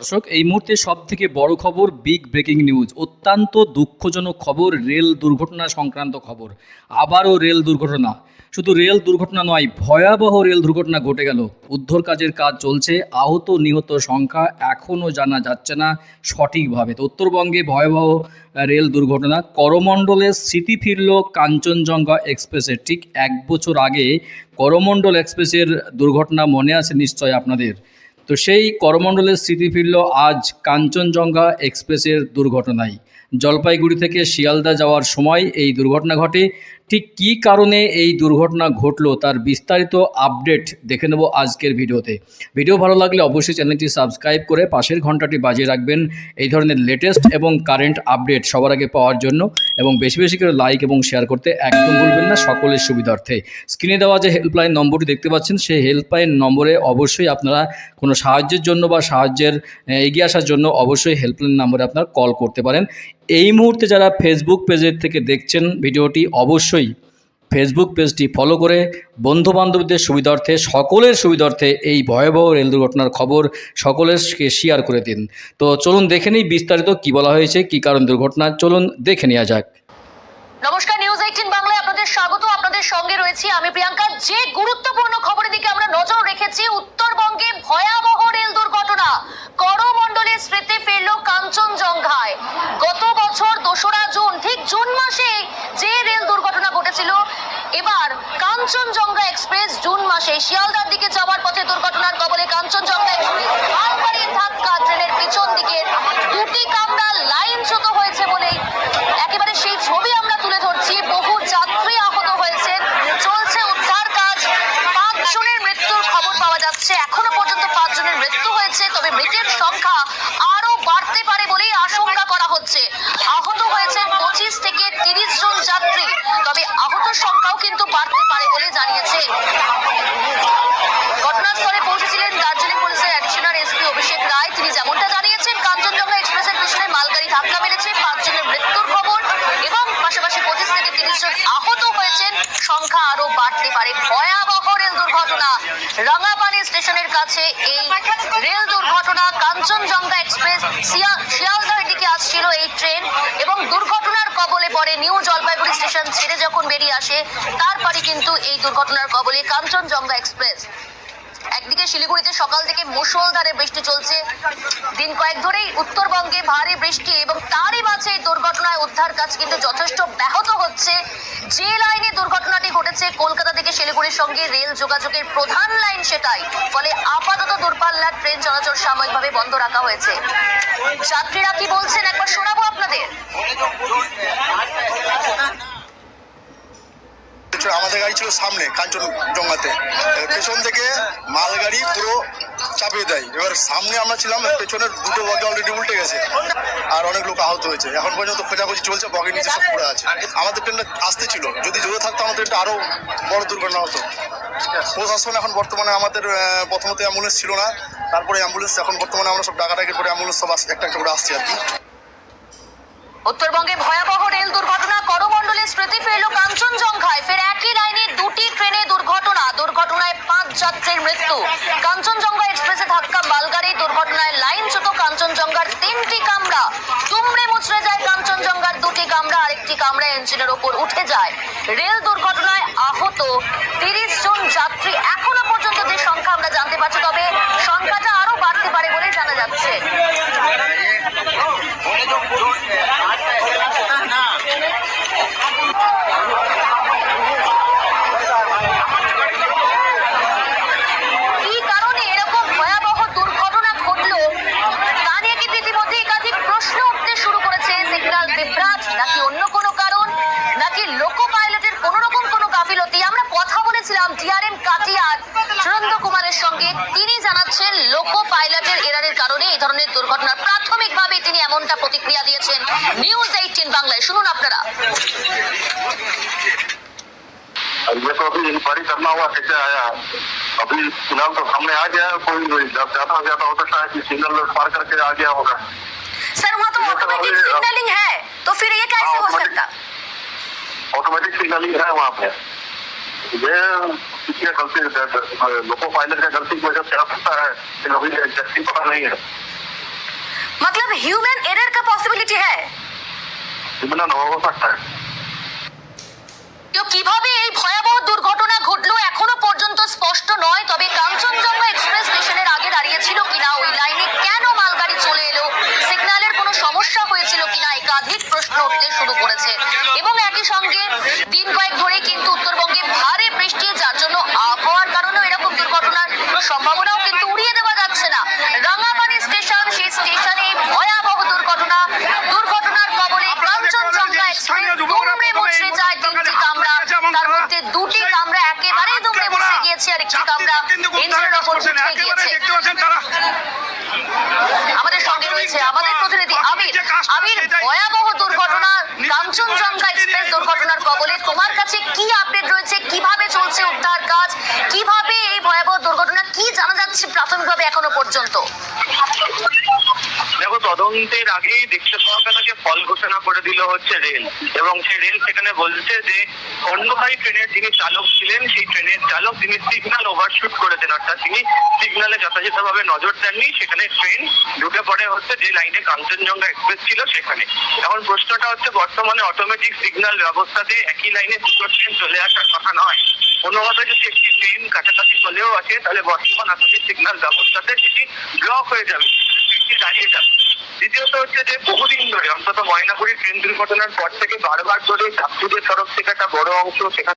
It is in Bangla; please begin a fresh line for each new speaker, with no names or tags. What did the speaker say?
দর্শক, এই মুহূর্তে সব থেকে বড় খবর বিগ ব্রেকিং নিউজ অত্যন্ত দুঃখজনক খবর, রেল দুর্ঘটনা সংক্রান্ত খবর। আবারও রেল দুর্ঘটনা। শুধু রেল দুর্ঘটনা নয়, ভয়াবহ রেল দুর্ঘটনা ঘটে গেল। উদ্ধার কাজের কাজ চলছে, আহত নিহত সংখ্যা এখনও জানা যাচ্ছে না সঠিকভাবে। তো উত্তরবঙ্গে ভয়াবহ রেল দুর্ঘটনা করমণ্ডলের স্মৃতি ফিরল কাঞ্চনজঙ্ঘা এক্সপ্রেসের। ঠিক এক বছর আগে করমণ্ডল এক্সপ্রেসের দুর্ঘটনা মনে আছে নিশ্চয় আপনাদের? তো সেই করমণ্ডলের স্মৃতি ফিরল আজ কাঞ্চনজঙ্ঘা এক্সপ্রেসের দুর্ঘটনায়। জলপাইগুড়ি থেকে শিয়ালদা যাওয়ার সময় এই দুর্ঘটনা ঘটে। ঠিক কী কারণে এই দুর্ঘটনা ঘটলো তার বিস্তারিত আপডেট দেখে নেব আজকের ভিডিওতে। ভিডিও ভালো লাগলে অবশ্যই চ্যানেলটি সাবস্ক্রাইব করে পাশের ঘন্টাটি বাজিয়ে রাখবেন। এই ধরনের লেটেস্ট এবং কারেন্ট আপডেট সবার আগে পাওয়ার জন্য। এবং বেশি বেশি করে লাইক এবং শেয়ার করতে একদম ভুলবেন না সকলের সুবিধার্থে। স্ক্রিনে দেওয়া যে হেল্পলাইন নম্বরটি দেখতে পাচ্ছেন, সেই হেল্পলাইন নম্বরে অবশ্যই আপনারা কোনো সাহায্যের জন্য বা সাহায্যের এগিয়ে আসার জন্য অবশ্যই হেল্পলাইন নম্বরে আপনারা কল করতে পারেন। এই মুহূর্তে যারা ফেসবুক পেজের থেকে দেখছেন ভিডিওটি, অবশ্যই ফেসবুক পেজটি ফলো করে বন্ধুবান্ধবদের সুবিধার্থে, সকলের সুবিধার্থে এই ভয়াবহ রেল দুর্ঘটনার খবর সকলেরকে শেয়ার করে দিন। তো চলুন দেখে নিই বিস্তারিত কি বলা হয়েছে, কি কারণ দুর্ঘটনা, চলুন দেখে নেওয়া যাক।
নমস্কার নিউজ এইটিন বাংলায় আপনাদের স্বাগত। আপনাদের সঙ্গে রয়েছি আমি প্রিয়াঙ্কা। যে গুরুত্বপূর্ণ খবরের দিকে আমরা নজর রেখেছি উত্তরবঙ্গে ভয়াবহ রেল দুর্ঘটনা করমণ্ডলের স্মৃতি ফিরল কাঞ্চনজঙ্ঘায় গত বছর দোসরা জুন ঠিক জুন মাসে যে রেল দুর্ঘটনা ঘটেছিল এবার কাঞ্চনজঙ্ঘা এক্সপ্রেস জুন মাসে শিয়ালদার দিকে যাওয়ার পথে দুর্ঘটনার কবলে কাঞ্চনজঙ্ঘা এক্সপ্রেস। ধাক্কা ট্রেনের পিছন দুটি কামরা হয়েছে বলেই একেবারে সেই ছবি আমরা তুলে ধরছি। বহু যাত্রী আহত হয়েছেন চলছে উদ্ধার কাজ। পাঁচজনের মৃত্যুর খবর পাওয়া যাচ্ছে। এখনও পর্যন্ত পাঁচজনের মৃত্যু হয়েছে, তবে মৃতের সংখ্যা আরও বাড়তে পারে বলেই আশঙ্কা করা হচ্ছে আহত হয়েছে পঁচিশ থেকে তিরিশ জন যাত্রী তবে আহত সংখ্যাও কিন্তু বাড়তে পারে বলে জানিয়েছে ঘটনাস্থলে পৌঁছেছিলেন দার্জিলিং পুলিশের অ্যাডিশনাল এসপি অভিষেক রায় তিনি যেমনটা জানিয়েছেন কাঞ্চনজঙ্ঘা এক্সপ্রেসের পিছনে মালগাড়ি ধাক্কা মেরেছে পাঁচজনের মৃত্যুর খবর এবং পাশাপাশি পঁচিশ থেকে তিরিশ জন আহত হয়েছেন সংখ্যা আরও বাড়তে পারে ভয়াবহ রেল দুর্ঘটনা রাঙাপানি কাছে এই রেল দুর্ঘটনা কাঞ্চনজঙ্ঘা এক্সপ্রেস। শিয়া- শিয়ালদার দিকে আসছিল এই ট্রেন এবং দুর্ঘটনার কবলে পরে নিউ জলপাইগুড়ি স্টেশন ছেড়ে যখন বেরিয়ে আসে, তারপরে কিন্তু এই দুর্ঘটনার কবলে কাঞ্চনজঙ্ঘা এক্সপ্রেস। একদিকে শিলিগুড়িতে সকাল থেকে মুষলধারে বৃষ্টি চলছে। দিন কয়েক ধরেই উত্তরবঙ্গে ভারী বৃষ্টি এবং তারই মাঝে এই দুর্ঘটনায় উদ্ধার কাজ কিন্তু যথেষ্ট ব্যাহত হচ্ছে। যে লাইনে দুর্ঘটনাটি ঘটেছে, কলকাতা থেকে শিলিগুড়ির সঙ্গে রেল যোগাযোগের প্রধান লাইন সেটাই। ফলে আপাতত দূরপাল্লার ট্রেন চলাচল সাময়িকভাবে বন্ধ রাখা হয়েছে। যাত্রীরা কি বলছেন? একবার শোনাবো আপনাদের।
ছিল, আমাদের গাড়ি ছিল সামনে কাঞ্চনজঙ্ঘাতে। পেছন থেকে মালগাড়ি পুরো চাপিয়ে দেয়। এবার সামনে আমরা ছিলাম পেছনের দুটো বগি অলরেডি উল্টে গেছে। আর অনেক লোক আহত হয়েছে। এখন পর্যন্ত খোঁজাখুঁজি চলছে বগির নিচে সব পড়ে আছে। আমাদের ট্রেনটা আসতে ছিল। যদি জোরে থাকতো আমাদের এটা আরও বড় দুর্ঘটনা হতো। প্রশাসন এখন বর্তমানে আমাদের প্রথমত অ্যাম্বুলেন্স ছিল না। তারপরে অ্যাম্বুলেন্স এখন বর্তমানে আমরা সব ডাকাডাকি করে অ্যাম্বুলেন্স সব একটা একটা করে আসছি আর কি।
উত্তরবঙ্গে ভয়াবহ রেল দুর্ঘটনা, করমণ্ডলের স্মৃতি ফিরল কাঞ্চনজঙ্ঘায়। ফের একই লাইনে দুটি ট্রেনে দুর্ঘটনা। দুর্ঘটনায় পাঁচ যাত্রীর মৃত্যু। কাঞ্চনজঙ্ঘা এক্সপ্রেসে ধাক্কা মালগাড়ি, দুর্ঘটনায় লাইনচ্যুত কাঞ্চনজঙ্ঘার তিনটি কামরা। তুমড়ে মুচড়ে যায় কাঞ্চনজঙ্ঘার দুটি কামরা, আরেকটি কামরা ইঞ্জিনের ওপর উঠে যায়। রেল দুর্ঘটনায় আহত তিরিশ জন যাত্রী। এখনও পর্যন্ত যে সংখ্যা আমরা জানতে পারছি, তবে সংখ্যাটা আরও বাড়তে পারে বলে জানা যাচ্ছে কি কারণে এরকম ভয়াবহ দুর্ঘটনা ঘটলো তা নিয়ে কিন্তু ইতিমধ্যে একাধিক প্রশ্ন উঠতে শুরু করেছে সিগন্যাল বিভ্রাট নাকি অন্য কোনো কারণ নাকি লোকো পাইলটের কোন রকম কোনো গাফিলতি আমরা কথা বলেছিলাম ডিআরএম কাটিয়ার সুরেন্দ্র কুমারের সঙ্গে তিনি জানাচ্ছেন লোকো পাইলটের এরারের কারণে এই ধরনের দুর্ঘটনা প্রাথমিকভাবে তিনি এমনটা প্রতিক্রিয়া দিয়েছেন নিউজ এইটিন বাংলায় শুনুন আপনারা
अब ये तो अभी इंक्वायरी करना हुआ कैसे आया अभी फिलहाल तो सामने आ गया है, कोई जब ज्यादा ज्यादा हो सकता है कि सिग्नल पार करके आ गया होगा
सर वहाँ तो
ये तो
ऑटोमेटिक
अभी-
सिग्नलिंग है तो फिर ये कैसे हो
automatic-
सकता
ऑटोमेटिक सिग्नलिंग है वहाँ पे ये किसी का गलती लोको पायलट का गलती की वजह से आ सकता है लेकिन अभी एग्जैक्टली पता नहीं है
ह्यूमन एरर का पॉसिबिलिटी है
इतना न हो सकता है
তো কিভাবে এই ভয়াবহ দুর্ঘটনা ঘটলো তিনটি কামরা তার মধ্যে দুটি কামরা একেবারেই দুমড়ে মুচড়ে গিয়েছে আর একটি কামরা। ইঞ্জিনের ওপর উঠে গিয়েছে। আমাদের সঙ্গে রয়েছে আমাদের প্রতিনিধি আবির। আবির ভয়াবহ দুর্ঘটনা কাঞ্চনজঙ্ঘা এক্সপ্রেস দুর্ঘটনার কবলে। তোমার কাছে কি আপডেট রয়েছে? কীভাবে চলছে উদ্ধার কাজ? কীভাবে এই ভয়াবহ দুর্ঘটনা কি জানা যাচ্ছে প্রাথমিকভাবে এখনও পর্যন্ত?
তদন্তের আগেই দেখতে পাওয়া গেছে ফল ঘোষণা করে দিল হচ্ছে রেল। এবং সেই রেল সেখানে বলছে যে, অন্যভাবে ট্রেনের যিনি চালক ছিলেন, সেই ট্রেনের চালক তিনি সিগন্যাল ওভারশুট করেছেন অর্থাৎ তিনি সিগন্যালে যথাযথভাবে নজর দেননি। সেখানে ট্রেন ঢুকে পড়ে হচ্ছে যে লাইনে কাঞ্চনজঙ্ঘা এক্সপ্রেস ছিল সেখানে। এখন প্রশ্নটা হচ্ছে, বর্তমানে অটোমেটিক সিগন্যাল ব্যবস্থাতে একই লাইনে দুটো ট্রেন চলে আসার কথা নয়। কোনোভাবে যদি একটি ট্রেন কাছাকাছি চলেও আসে, তাহলে বর্তমান আধুনিক সিগন্যাল ব্যবস্থাতে সেটি ব্লক হয়ে যাবে। ট্রেনটি দাঁড়িয়ে যাবে? দ্বিতীয়ত হচ্ছে যে বহুদিন ধরে, অন্তত ময়নাগুড়ি ট্রেন দুর্ঘটনার পর থেকে বারবার ধরে যাত্রীদের তরফ থেকে একটা বড় অংশ সেখান